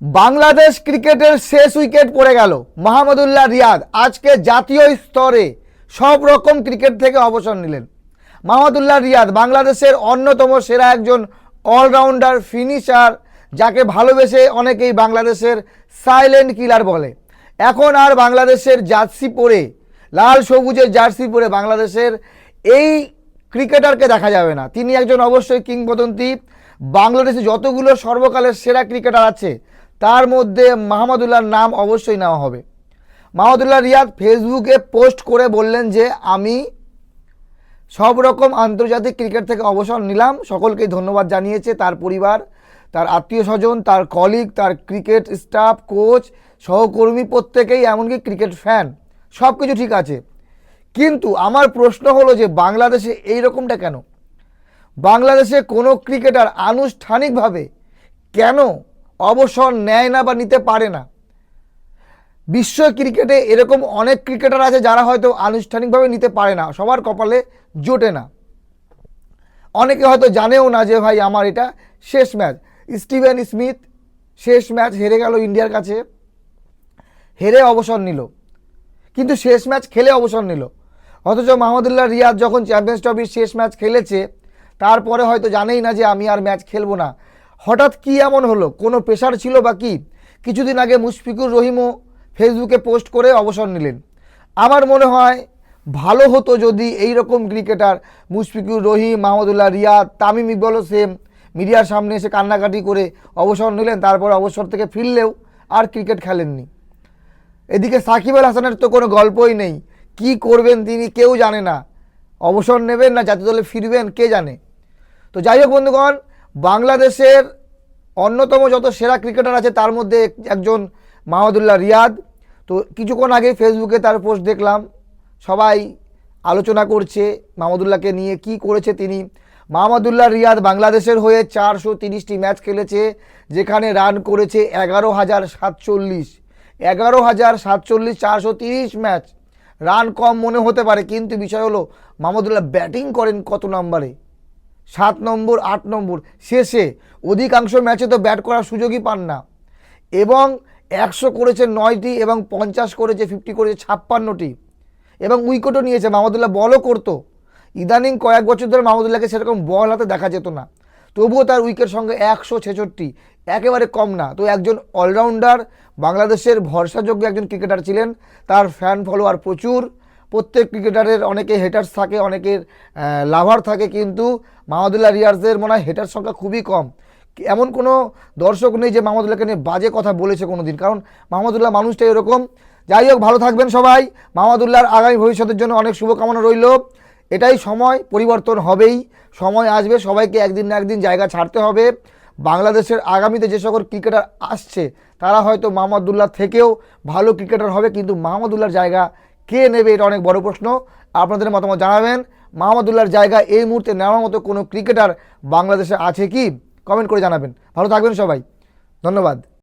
বাংলাদেশ ক্রিকেটের শেষ উইকেট পড়ে গেল। মাহমুদুল্লাহ রিয়াদ আজকে জাতীয় স্তরে সব রকম ক্রিকেট থেকে অবসর নিলেন। মাহমুদুল্লাহ রিয়াদ বাংলাদেশের অন্যতম সেরা একজন অলরাউন্ডার ফিনিশার যাকে ভালোবেসে অনেকেই বাংলাদেশের সাইলেন্ট কিলার বলে। এখন আর বাংলাদেশের জার্সি পরে, লাল সবুজের জার্সি পরে বাংলাদেশের এই ক্রিকেটারকে দেখা যাবে না। তিনি একজন অবশ্যই কিংবদন্তি। বাংলাদেশে যতগুলো সর্বকালের সেরা ক্রিকেটার আছে তার মধ্যে মাহমুদুল্লাহর নাম অবশ্যই নেওয়া হবে। মাহমুদুল্লাহ রিয়াদ ফেসবুকে পোস্ট করে বললেন যে, আমি সব রকম আন্তর্জাতিক ক্রিকেট থেকে অবসর নিলাম। সকলকেই ধন্যবাদ জানিয়েছে তার পরিবার, তার আত্মীয় স্বজন, তার কলিগ তার ক্রিকেট স্টাফ কোচ সহকর্মী প্রত্যেকেই, এমনকি ক্রিকেট ফ্যান সব কিছু ঠিক আছে। কিন্তু আমার প্রশ্ন হলো যে, বাংলাদেশে এই রকমটা কেন? বাংলাদেশে কোনো ক্রিকেটার আনুষ্ঠানিকভাবে কেন অবসর নেয় না বা নিতে পারে না। বিশ্ব ক্রিকেটে এরকম অনেক ক্রিকেটার আছে যারা হয়তো আনুষ্ঠানিকভাবে নিতে পারে না, সবার কপালে জোটে না। অনেকে হয়তো জানেও না যে ভাই আমার এটা শেষ ম্যাচ। স্টিভেন স্মিথ শেষ ম্যাচ হেরে গেল ইন্ডিয়ার কাছে, হেরে অবসর নিল। কিন্তু শেষ ম্যাচ খেলে অবসর নিল। অথচ মাহমুদুল্লাহ রিয়াদ যখন চ্যাম্পিয়ন্স ট্রফির শেষ ম্যাচ খেলেছে, তারপরে হয়তো জানেই না যে আমি আর ম্যাচ খেলব না। হঠাৎ কি এমন হলো? কোনো প্রেশার ছিল বা কি? কিছুদিন আগে মুশফিকুর রহিমও ফেসবুকে পোস্ট করে অবসর নিলেন। আমার মনে হয় ভালো হতো যদি এই রকম ক্রিকেটার মুশফিকুর রহিম, মাহমুদুল্লাহ, রিয়াদ, তামিম ইকবলও সেম মিডিয়ার সামনে এসে কান্নাকাটি করে অবসর নিলেন, তারপর অবসর থেকে ফিরলেও আর ক্রিকেট খেলেননি। এদিকে সাকিব আল হাসানের তো কোনো গল্পই নেই। কি করবেন তিনি কেউ জানে না। অবসর নেবেন না, জাতীয় দলে ফিরবেন, কে জানে? তো যাই হোক বন্ধুগণ বাংলাদেশের অন্যতম যত সেরা ক্রিকেটার আছে, তার মধ্যে একজন মাহমুদুল্লাহ রিয়াদ। তো কিছুক্ষণ আগে ফেসবুকে তার পোস্ট দেখলাম। সবাই আলোচনা করছে মাহমুদুল্লাহকে নিয়ে, কি করেছে তিনি। মাহমুদুল্লাহ রিয়াদ বাংলাদেশের হয়ে চারশো তিরিশটি ম্যাচ খেলেছে, যেখানে রান করেছে এগারো হাজার সাতচল্লিশ। এগারো হাজার সাতচল্লিশ, চারশো তিরিশ ম্যাচ রান কম মনে হতে পারে, কিন্তু বিষয় হলো, মাহমুদুল্লাহ ব্যাটিং করেন কত নম্বরে? সাত নম্বর, আট নম্বর, শেষে অধিকাংশ ম্যাচে তো ব্যাট করার সুযোগই পান না। এবং একশো করেছে নয়টি এবং পঞ্চাশ করেছে, ফিফটি করেছে ছাপ্পান্নটি। এবং উইকেটও নিয়েছে মাহমুদুল্লাহ বলও করতো। ইদানিং কয়েক বছর ধরে মাহমুদুল্লাহকে সেরকম বল হাতে দেখা যেত না। তবুও তার উইকেট সঙ্গে একশো ছেষট্টি, একেবারে কম না। তো একজন অলরাউন্ডার, বাংলাদেশের ভরসাযোগ্য একজন ক্রিকেটার ছিলেন। তার ফ্যান ফলোয়ার প্রচুর। প্রত্যেক ক্রিকেটারের অনেকে হেটার্স থাকে, অনেকের লাভার থাকে, কিন্তু মাহমুদুল্লাহ রিয়ার্সের মনে হয় হেটার সংখ্যা খুবই কম। এমন কোনো দর্শক নেই যে মাহমুদুল্লাহকে নিয়ে বাজে কথা বলেছে কোনো দিন কারণ মাহমুদুল্লাহ মানুষটা এরকম। যাই হোক, ভালো থাকবেন সবাই। মাহমুদুল্লাহর আগামী ভবিষ্যতের জন্য অনেক শুভকামনা রইল। এটাই সময়, পরিবর্তন হবেই। সময় আসবে, সবাইকে একদিন না একদিন জায়গা ছাড়তে হবে। বাংলাদেশের আগামীতে যে সকল ক্রিকেটার আসছে, তারা হয়তো মাহমুদুল্লাহ থেকেও ভালো ক্রিকেটার হবে, কিন্তু মাহমুদুল্লাহর জায়গা কে নেবে এটা অনেক বড় প্রশ্ন। আপনাদের মতামত জানাবেন। মাহমুদুল্লাহর জায়গা এই মুহূর্তে নেওয়ার মতো কোনো ক্রিকেটার বাংলাদেশে আছে কি? কমেন্ট করে জানাবেন। ভালো থাকবেন সবাই। ধন্যবাদ।